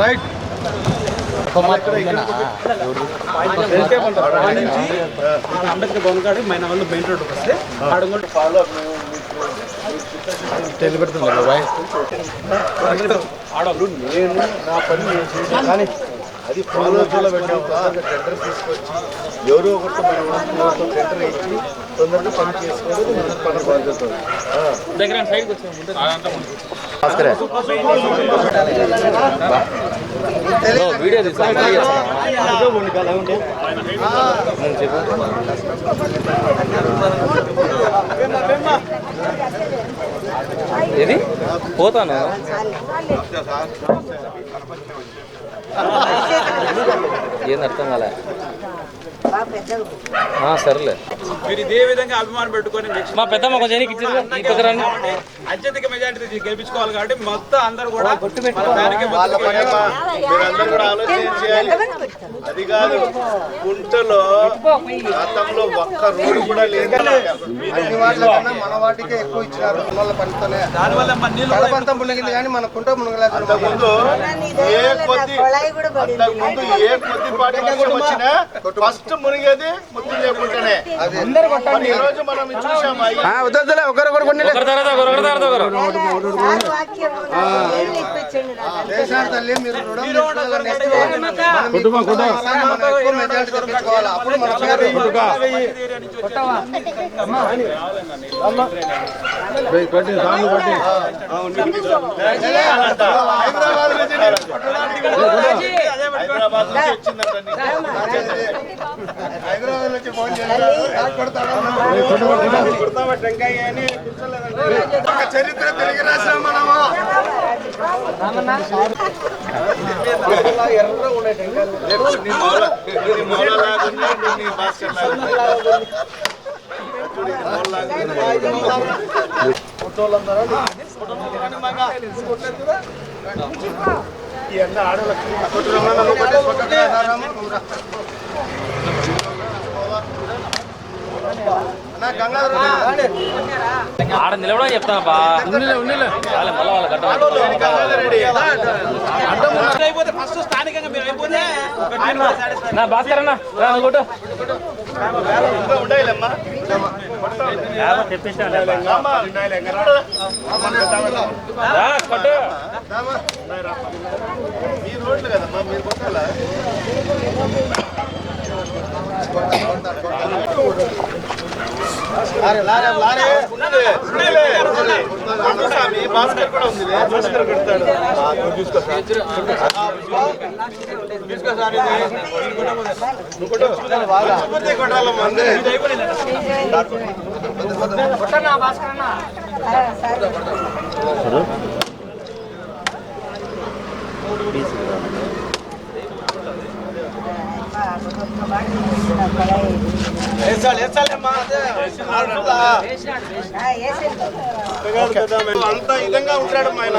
Right Ambedkar Bhavan కాడ మైన వాళ్ళు మెయిన్ రోడ్ వస్తే అడుగులు తెలిపెడుతుంది ఆడవాళ్ళు నేను నా పని కానీ అది ఫాలో టెండర్ తీసుకొచ్చి ఎవరో ఒకటి మన టెండర్ ఇచ్చి తొందరగా పని చేసుకోవడం మన పని వీడియో ఏది పోతాను ఏంది అర్థం కాలే? సర్లే. మీరు ఇదే విధంగా అభిమానం పెట్టుకొని మా పెద్దమ్మ కొంచెం అత్యధిక మెజార్టీ గెలిపించుకోవాలి కాబట్టి మొత్తం అందరూ కూడా మన దానికి వాళ్ళ పని అమ్మా. మీరందరూ కూడా ఆలోచన చేయాలి? అది కాదు కుంటలో గతంలో ఒక్క రోడ్డు కూడా లేదు. అన్ని వాటిల కన్నా మన వాటికే ఎక్కువ ఇచ్చినారు వాళ్ళ పనితోనే దానివల్ల మన నీళ్ళు కడపంతా మునిగింది కానీ మన కుంట మునగలేదు. అంతకుముందు ఏ కొద్ది అంతకుముందు ఏ కొద్ది పాటి వచ్చినా ఫస్ట్ మునిగేది ముత్తు లేకుండానే ఈ రోజు మనం ఇది చూసామా? ఒకరొకరు కొన్ని ఒకరి తర్వాత ఒకరు ఒకరి తర్వాత ఒకరు. దేశాల తల్లి మీరు రుణం తీసుకోవాలి. నెక్స్ట్ మనం ఈ కుటుంబం వల్ల మనం ఎక్కువ మెజారిటీ తెప్పించుకోవాలి. అప్పుడు మన పేరు హైదరాబాద్ నుంచి నేను హైదరాబాద్ నుంచి వచ్చిందంట ఉంది. ఫోటోలందరూ ఈ ఎండ ఆడవాళ్ళకి ఆడ నిలవడం చెప్తానప్పా చాలే మళ్ళీ వాళ్ళ గడ్డ నా భాస్కర్ అన్న కొట్టు. కొట్టు. మీ రోడ్లు కదమ్మా మీరు కొట్టాలా? భాస్కర్ కూడా ఉంది భాస్కర్ కొడతాడు ఆ, నువ్వు తీసుకో సార్. తీసుకో సార్ ఇది. నువ్వు కొట్టు. మంచిపోతే కొట్టాలమ్మా అందరూ. వేసాలి, వేసాలమ్మా. అంత ఇదంగా ఉంటాడు ఆయన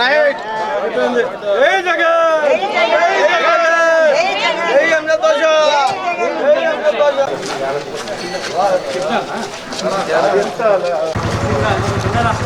రైట్ ఏ జగన్ ఏ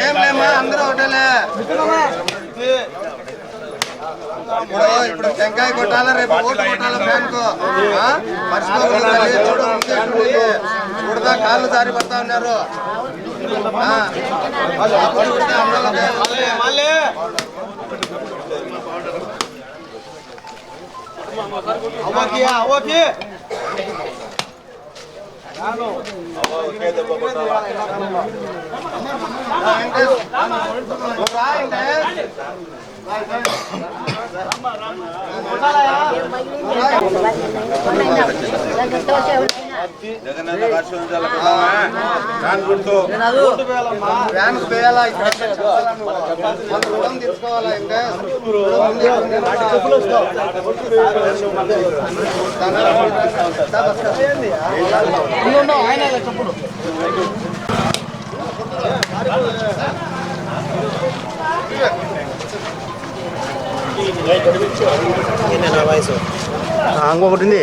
ఏం లేమ్మా అందరూ ఒకటేలే ఇప్పుడు ఇప్పుడు టెంకాయ కొట్టాలా రేపు ఓటు కొట్టాలా ఫ్యాన్ చూడు చూడదా కాళ్ళు జారి పడతా ఉన్నారు అవ్వకి, అవ్వకి. ఆ, వెంకటేష్. నువ్వు రా, వెంకటేష్. వ్యాన్ వేయాలా? ఇక్కడ చెప్పాలా నువ్వు? మన రుణం తీసుకోవాలా ఇంకా? ఇంకొకటి ఉంది.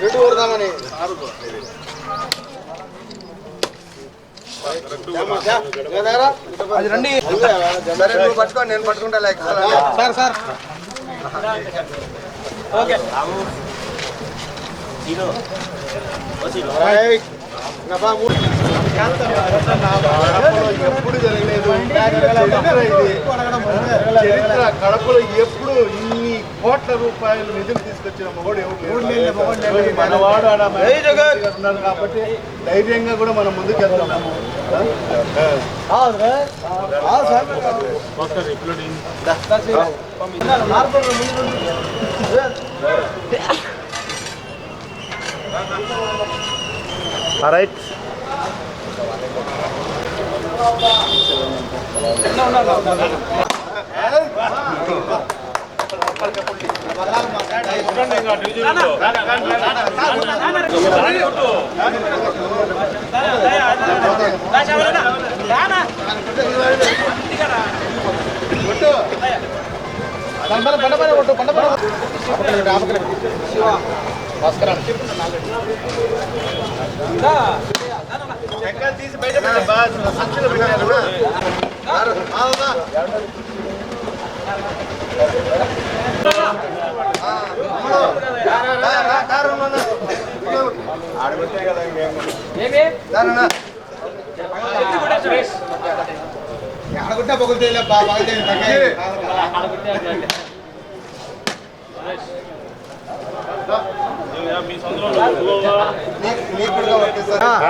రెండు అది రండి సరే నువ్వు పట్టుకో నేను పట్టుకుంటా లేక సార్ సార్ ఎప్పుడు జరగలేదు చరిత్ర ఇది. చరిత్ర కడపలో ఎప్పుడు ఇన్ని కోట్ల రూపాయలు నిధులు తీసుకొచ్చిన మగోడు ఎవరు. మనవాడు ఉన్నారు కాబట్టి ధైర్యంగా కూడా మనం ముందుకు వెళ్తాము రైట్ తీసి బయట పెట్టండి బాగా సంచులు పెట్టారు. ఆడగుట్ట పొగులుతే బాగా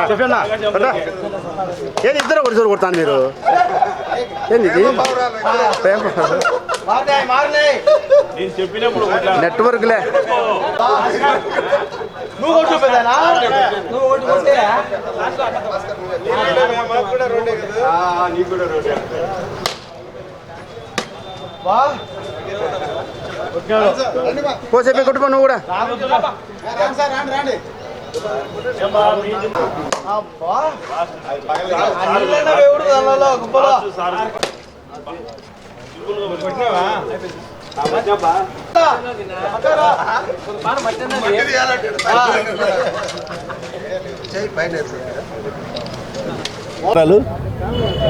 చెప్పండి ఏది ఇద్దరు ఒకటి చోటు కొడతాను మీరు? ఏంది నెట్వర్క్లే. నువ్వు పెద్దనా నువ్వు కొట్టు కొట్టే నీకు కూడా రెండే వా పో కుటుంబం నువ్వు కూడా.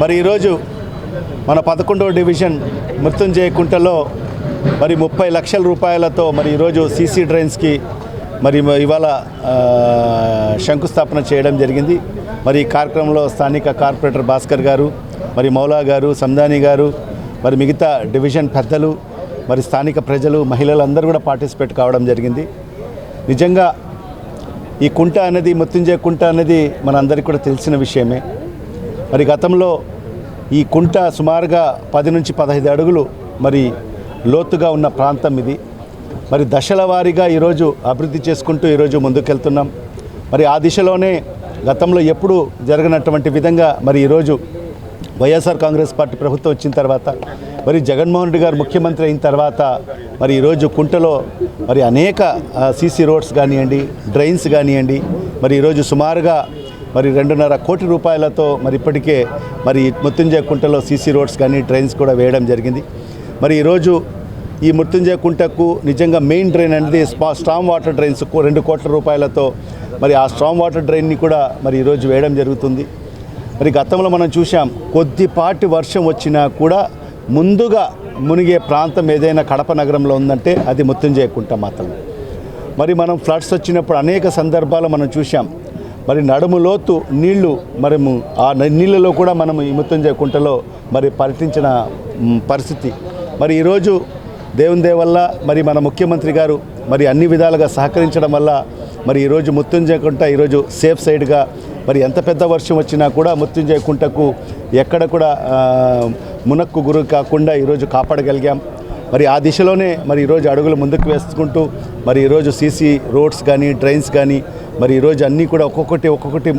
మరి ఈరోజు మన పదకొండవ డివిజన్ మృత్యుంజయ కుంటలో మరి ముప్పై లక్షల రూపాయలతో మరి ఈరోజు సీసీ డ్రైన్స్కి మరి ఇవాళ శంకుస్థాపన చేయడం జరిగింది. మరి ఈ కార్యక్రమంలో స్థానిక కార్పొరేటర్ భాస్కర్ గారు మరి మౌలా గారు సందాని గారు మరి మిగతా డివిజన్ పెద్దలు మరి స్థానిక ప్రజలు మహిళలందరూ కూడా పార్టిసిపేట్ కావడం జరిగింది. నిజంగా ఈ కుంట అనేది మృత్యుంజయ కుంట అనేది మనందరికీ కూడా తెలిసిన విషయమే. మరి గతంలో ఈ కుంట సుమారుగా పది నుంచి పదహైదు అడుగులు మరి లోతుగా ఉన్న ప్రాంతం ఇది. మరి దశల వారీగా ఈరోజు అభివృద్ధి చేసుకుంటూ ఈరోజు ముందుకెళ్తున్నాం. మరి ఆ దిశలోనే గతంలో ఎప్పుడూ జరగనటువంటి విధంగా మరి ఈరోజు వైఎస్ఆర్ కాంగ్రెస్ పార్టీ ప్రభుత్వం వచ్చిన తర్వాత మరి జగన్మోహన్ రెడ్డి గారు ముఖ్యమంత్రి అయిన తర్వాత మరి ఈరోజు కుంటలో మరి అనేక సీసీ రోడ్స్ కానివ్వండి డ్రైన్స్ కానివ్వండి మరి ఈరోజు సుమారుగా మరి రెండున్నర కోటి రూపాయలతో మరి ఇప్పటికే మరి మృత్యుంజయ కుంటలో సీసీ రోడ్స్ కానీ డ్రైన్స్ కూడా వేయడం జరిగింది. మరి ఈరోజు ఈ మృత్యుంజయ కుంటకు నిజంగా మెయిన్ డ్రైన్ అనేది స్పా స్ట్రాంగ్ వాటర్ డ్రైన్స్ రెండు కోట్ల రూపాయలతో మరి ఆ స్ట్రాంగ్ వాటర్ డ్రైన్ని కూడా మరి ఈరోజు వేయడం జరుగుతుంది. మరి గతంలో మనం చూసాం కొద్దిపాటి వర్షం వచ్చినా కూడా ముందుగా మునిగే ప్రాంతం ఏదైనా కడప నగరంలో ఉందంటే అది మృత్యుంజయ కుంట మాత్రమే. మరి మనం ఫ్లడ్స్ వచ్చినప్పుడు అనేక సందర్భాలు మనం చూసాం మరి నడుము లోతు నీళ్ళు మరి ఆ నీళ్ళలో కూడా మనం ఈ మృత్యుంజయ కుంటలో మరి పర్యటించిన పరిస్థితి. మరి ఈరోజు దేవుని దయ వల్ల మరి మన ముఖ్యమంత్రి గారు మరి అన్ని విధాలుగా సహకరించడం వల్ల మరి ఈరోజు ముత్తుంజయ కుంట ఈరోజు సేఫ్ సైడ్గా మరి ఎంత పెద్ద వర్షం వచ్చినా కూడా మృత్యుంజయ కుంటకు ఎక్కడ కూడా మునక్కు గురి కాకుండా ఈరోజు కాపాడగలిగాం. మరి ఆ దిశలోనే మరి ఈరోజు అడుగులు ముందుకు వేసుకుంటూ మరి ఈరోజు సీసీ రోడ్స్ కానీ డ్రైన్స్ కానీ మరి ఈరోజు అన్నీ కూడా ఒక్కొక్కటి ఒక్కొక్కటి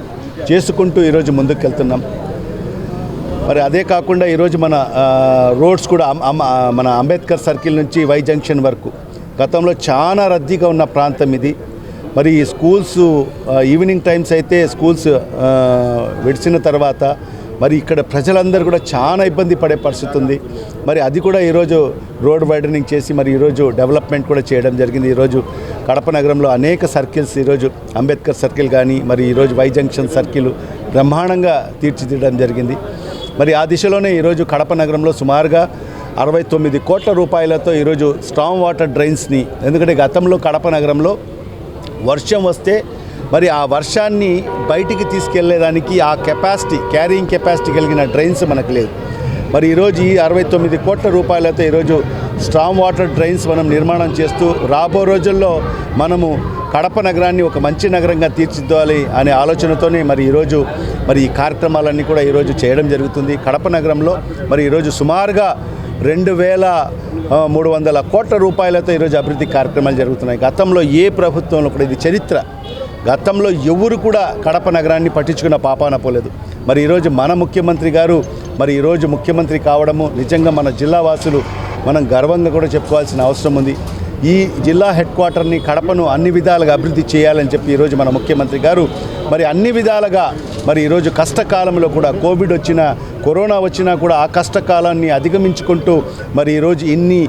చేసుకుంటూ ఈరోజు ముందుకు వెళ్తున్నాం మరి అదే కాకుండా ఈరోజు మన రోడ్స్ కూడా మన అంబేద్కర్ సర్కిల్ నుంచి వై జంక్షన్ వరకు గతంలో చాలా రద్దీగా ఉన్న ప్రాంతం ఇది. మరి ఈ స్కూల్స్ ఈవినింగ్ టైమ్స్ అయితే స్కూల్స్ విడిచిన తర్వాత మరి ఇక్కడ ప్రజలందరూ కూడా చాలా ఇబ్బంది పడే పరిస్థితి ఉంది. మరి అది కూడా ఈరోజు రోడ్ వైడనింగ్ చేసి మరి ఈరోజు డెవలప్మెంట్ కూడా చేయడం జరిగింది. ఈరోజు కడప నగరంలో అనేక సర్కిల్స్ ఈరోజు అంబేద్కర్ సర్కిల్ కానీ మరి ఈరోజు వై జంక్షన్ సర్కిల్ బ్రహ్మాండంగా తీర్చిదిద్దడం జరిగింది. మరి ఆ దిశలోనే ఈరోజు కడప నగరంలో సుమారుగా అరవై తొమ్మిది కోట్ల రూపాయలతో ఈరోజు స్ట్రాంగ్ వాటర్ డ్రైన్స్ని ఎందుకంటే గతంలో కడప నగరంలో వర్షం వస్తే మరి ఆ వర్షాన్ని బయటికి తీసుకెళ్ళేదానికి ఆ కెపాసిటీ క్యారింగ్ కెపాసిటీ కలిగిన డ్రైన్స్ మనకు లేదు మరి ఈరోజు ఈ అరవై తొమ్మిది కోట్ల రూపాయలతో ఈరోజు స్ట్రాంగ్ వాటర్ డ్రైన్స్ మనం నిర్మాణం చేస్తూ రాబో రోజుల్లో మనము కడప నగరాన్ని ఒక మంచి నగరంగా తీర్చిదిద్దాలి అనే ఆలోచనతోనే మరి ఈరోజు మరి ఈ కార్యక్రమాలన్నీ కూడా ఈరోజు చేయడం జరుగుతుంది. కడప నగరంలో మరి ఈరోజు సుమారుగా రెండు వేల మూడు వందల కోట్ల రూపాయలతో ఈరోజు అభివృద్ధి కార్యక్రమాలు జరుగుతున్నాయి. గతంలో ఏ ప్రభుత్వంలో కూడా ఇది చరిత్ర. గతంలో ఎవరు కూడా కడప నగరాన్ని పట్టించుకున్న పాపాన పోలేదు. మరి ఈరోజు మన ముఖ్యమంత్రి గారు మరి ఈరోజు ముఖ్యమంత్రి కావడము నిజంగా మన జిల్లా వాసులు మనం గర్వంగా కూడా చెప్పుకోవాల్సిన అవసరం ఉంది. ఈ జిల్లా హెడ్ క్వార్టర్ని కడపను అన్ని విధాలుగా అభివృద్ధి చేయాలని చెప్పి ఈరోజు మన ముఖ్యమంత్రి గారు మరి అన్ని విధాలుగా మరి ఈరోజు కష్టకాలంలో కూడా కోవిడ్ వచ్చినా కరోనా వచ్చినా కూడా ఆ కష్టకాలాన్ని అధిగమించుకుంటూ మరి ఈరోజు ఇన్ని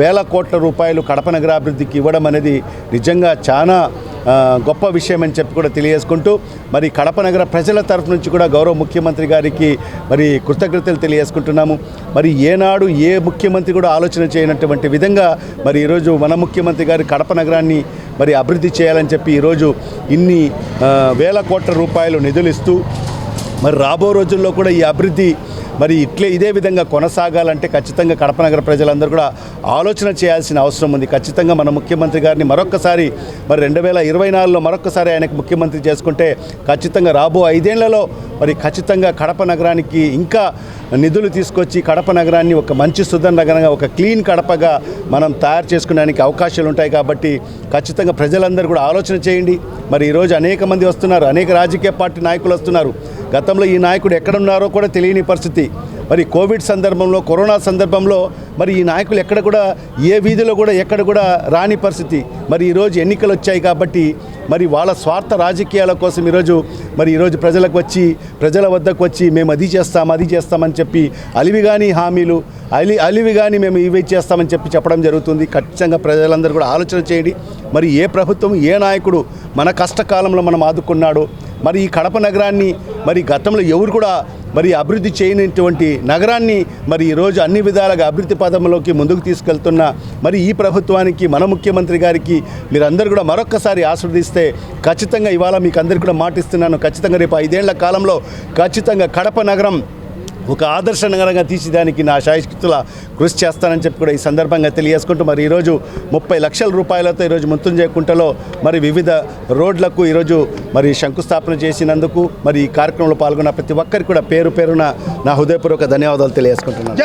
వేల కోట్ల రూపాయలు కడప నగరాభివృద్ధికి ఇవ్వడం అనేది నిజంగా చాలా గొప్ప విషయం అని చెప్పి కూడా తెలియజేసుకుంటూ మరి కడప నగర ప్రజల తరఫు నుంచి కూడా గౌరవ ముఖ్యమంత్రి గారికి మరి కృతజ్ఞతలు తెలియజేసుకుంటున్నాము. మరి ఏనాడు ఏ ముఖ్యమంత్రి కూడా ఆలోచన చేయనటువంటి విధంగా మరి ఈరోజు మన ముఖ్యమంత్రి గారి కడప నగరాన్ని మరి అభివృద్ధి చేయాలని చెప్పి ఈరోజు ఇన్ని వేల కోట్ల రూపాయలు నిధులు ఇస్తూ మరి రాబో రోజుల్లో కూడా ఈ అభివృద్ధి మరి ఇట్లే ఇదే విధంగా కొనసాగాలంటే ఖచ్చితంగా కడప నగర ప్రజలందరూ కూడా ఆలోచన చేయాల్సిన అవసరం ఉంది. ఖచ్చితంగా మన ముఖ్యమంత్రి గారిని మరొక్కసారి మరి రెండు వేల ఇరవై నాలుగులో మరొక్కసారి ఆయనకు ముఖ్యమంత్రి చేసుకుంటే ఖచ్చితంగా రాబో ఐదేళ్ళలో మరి ఖచ్చితంగా కడప నగరానికి ఇంకా నిధులు తీసుకొచ్చి కడప నగరాన్ని ఒక మంచి సుధన్ నగరంగా ఒక క్లీన్ కడపగా మనం తయారు చేసుకోవడానికి అవకాశాలు ఉంటాయి కాబట్టి ఖచ్చితంగా ప్రజలందరూ కూడా ఆలోచన చేయండి. మరి ఈరోజు అనేక మంది వస్తున్నారు అనేక రాజకీయ పార్టీ నాయకులు వస్తున్నారు. గతంలో ఈ నాయకుడు ఎక్కడున్నారో కూడా తెలియని పరిస్థితి. మరి కోవిడ్ సందర్భంలో కరోనా సందర్భంలో మరి ఈ నాయకులు ఎక్కడ కూడా ఏ వీధిలో కూడా ఎక్కడ కూడా రాని పరిస్థితి. మరి ఈరోజు ఎన్నికలు వచ్చాయి కాబట్టి మరి వాళ్ళ స్వార్థ రాజకీయాల కోసం ఈరోజు మరి ఈరోజు ప్రజలకు వచ్చి ప్రజల వద్దకు వచ్చి మేము అది చేస్తాం అది చేస్తామని చెప్పి అలివి కానీ హామీలు అలి అలివి కానీ మేము ఇవి చేస్తామని చెప్పి చెప్పడం జరుగుతుంది. ఖచ్చితంగా ప్రజలందరూ కూడా ఆలోచన చేయండి. మరి ఏ ప్రభుత్వం ఏ నాయకుడు మన కష్టకాలంలో మనం ఆదుకున్నాడు మరి ఈ కడప నగరాన్ని మరి గతంలో ఎవరు కూడా మరి అభివృద్ధి చేయనటువంటి నగరాన్ని మరి ఈరోజు అన్ని విధాలుగా అభివృద్ధి పదంలోకి ముందుకు తీసుకెళ్తున్న మరి ఈ ప్రభుత్వానికి మన ముఖ్యమంత్రి గారికి మీరందరూ కూడా మరొక్కసారి ఆస్వాదిస్తే ఖచ్చితంగా ఇవాళ మీకు అందరికీ కూడా మాటిస్తున్నాను. ఖచ్చితంగా రేపు ఐదేళ్ళ కాలంలో ఖచ్చితంగా కడప నగరం ఒక ఆదర్శ నగరంగా తీసేదానికి నా శాయశక్తుల కృషి చేస్తానని చెప్పి కూడా ఈ సందర్భంగా తెలియజేసుకుంటూ మరి ఈరోజు ముప్పై లక్షల రూపాయలతో ఈరోజు ముంతుంజయ కుంటలో మరి వివిధ రోడ్లకు ఈరోజు మరి శంకుస్థాపన చేసినందుకు మరి ఈ కార్యక్రమంలో పాల్గొన్న ప్రతి ఒక్కరికి కూడా పేరు పేరున నా హృదయపూర్వక ధన్యవాదాలు తెలియజేసుకుంటున్నాను.